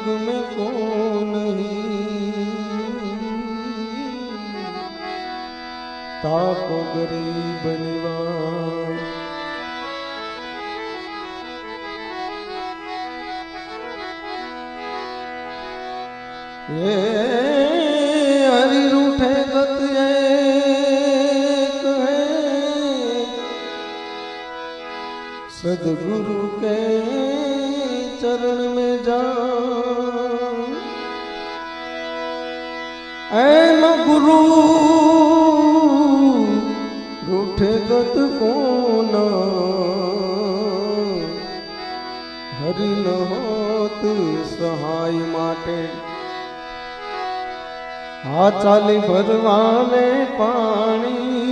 जुग में को नहीं ताको गरीब निवास ये એમ ગુરુ, રૂઠે ગત કોન હરિ ન સહાય માટે. હા ચાલી ભરવાને પાણી.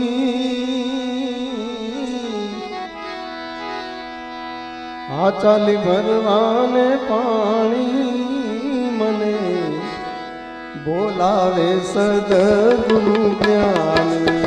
હા ચાલી ભરવાને પાણી. બોલાવે સદગુરુ જ્ઞાની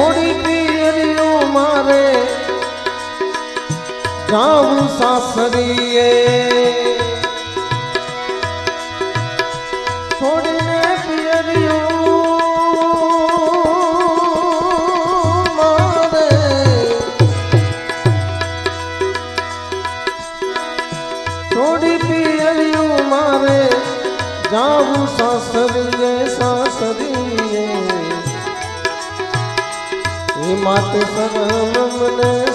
છોડી પિયરીઓ મારે. જાવું સાસરીએ. છોડીને પિયરીઓ મારે. થોડી પિયરિયું મારે. સાસરીએ સાસરીએ. માતે શરમ મને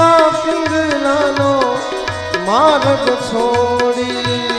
જી પિંગલા પિંગલાનો માર્ગ છોડી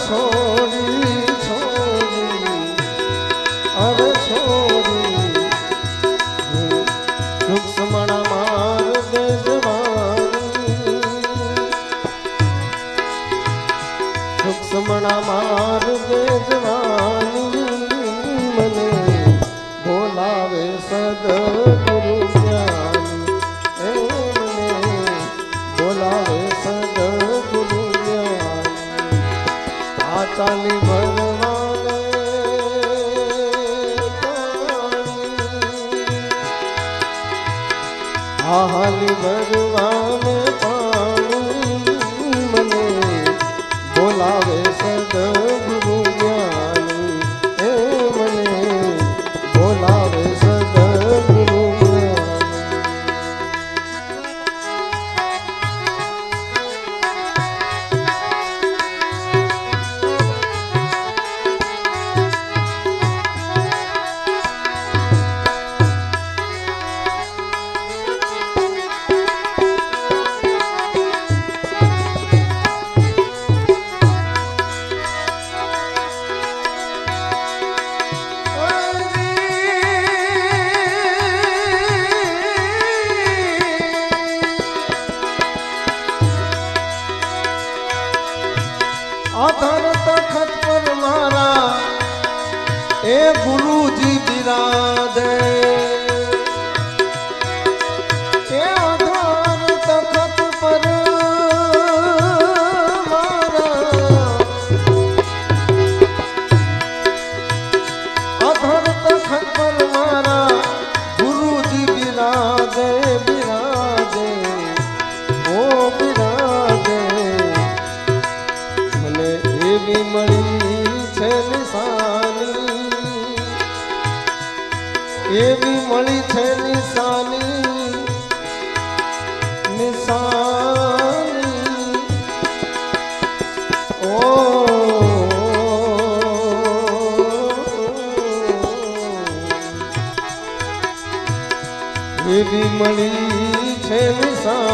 છો ગુરુજી બિરાજે. મણી છે નિશાન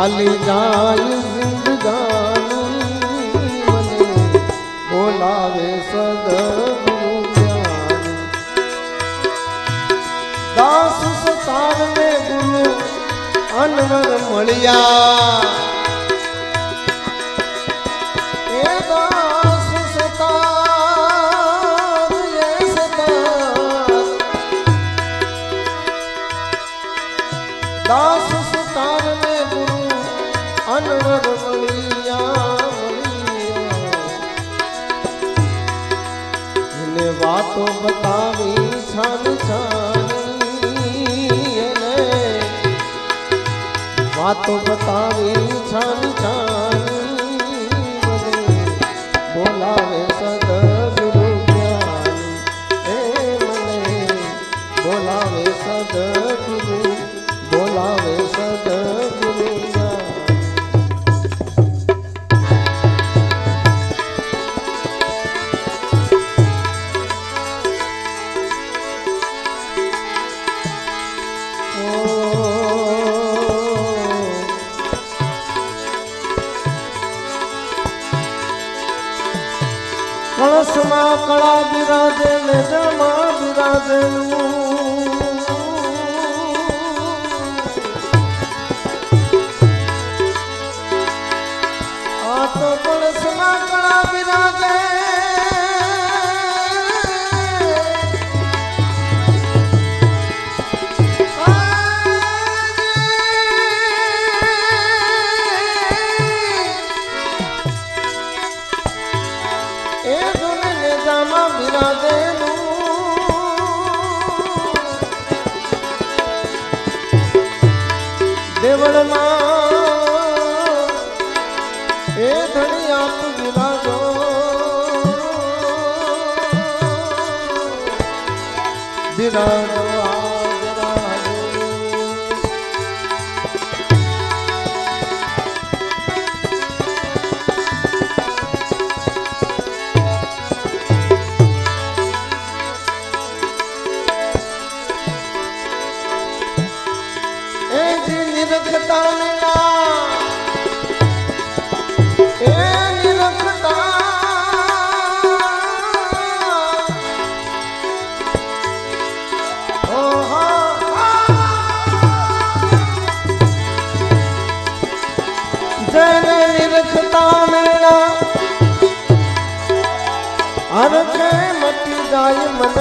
હાલી જાય જિંદગાની મને બોલાવે સદ દાસ સતારને ગુરુ અનવર મળ્યા અનવર એને વાતો બતાવી છાન છાન વાતો બતાવી છાન છાન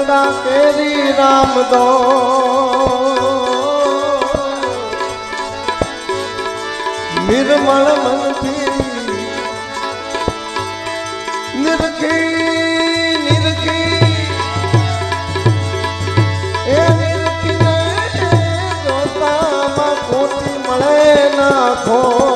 ડાડા કેરી રામ દો નિર્મળ મનથી નિરખી નિરખી એ નિરખી જોતા માં કોટી મળે નાખો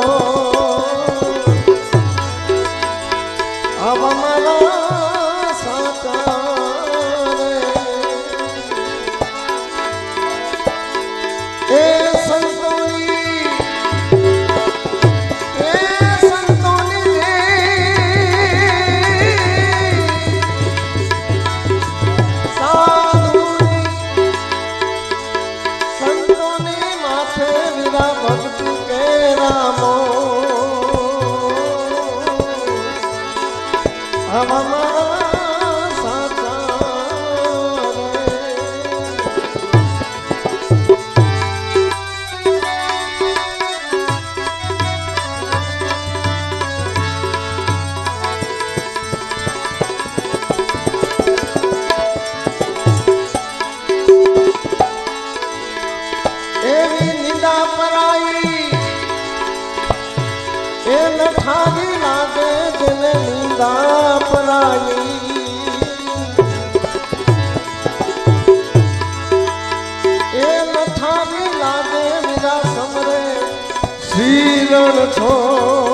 કિરણ છો.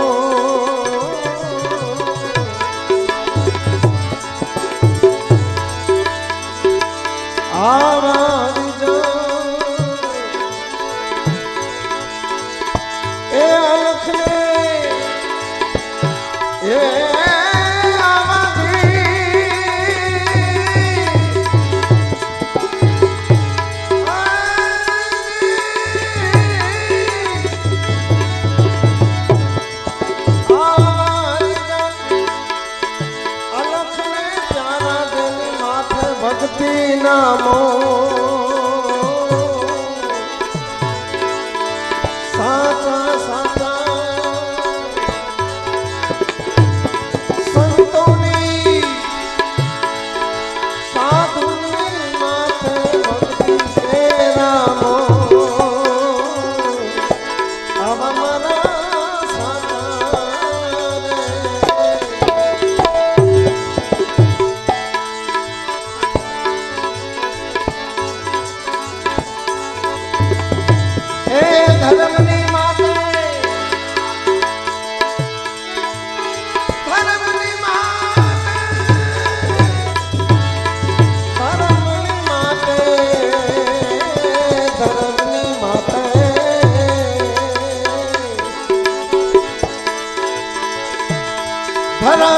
নামো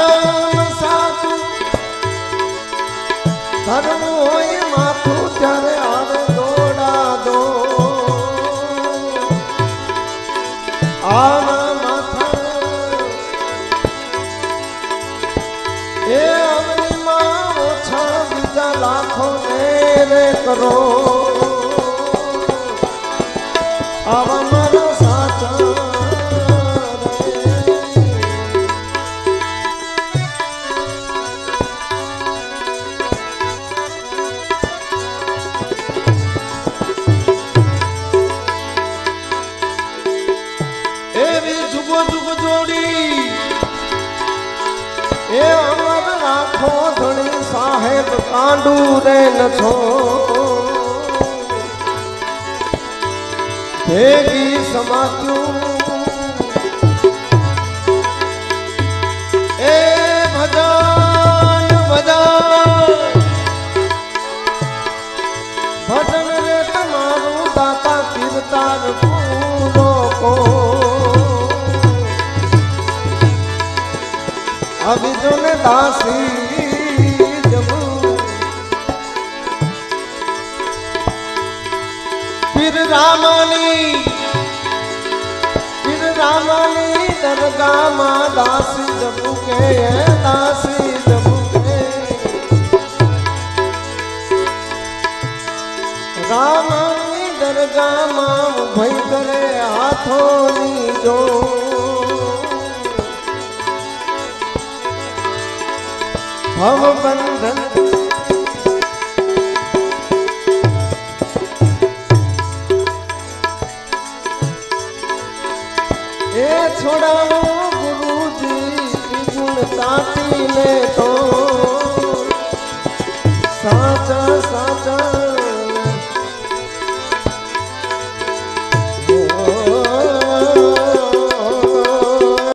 ધર્મ સાચું ધર્મ હોય માથું ત્યારે આવે દોડા દો આના માથા. એ કરો આવા સાહેબ નથો. ભેગી સમાત્યું એ ભજન ભજન. ભજન રે તમારું દાતા કીર્તાર પૂરો કો. અભિજન દાસી દરગામાં દાસી જબુ કે દાસી જબુ કે રામની દરગામાં ભય કરે હાથોની જો ભવ બંધન છોડાવો ગુરુજી ગુણ સાચીને તો સાચા સાચા.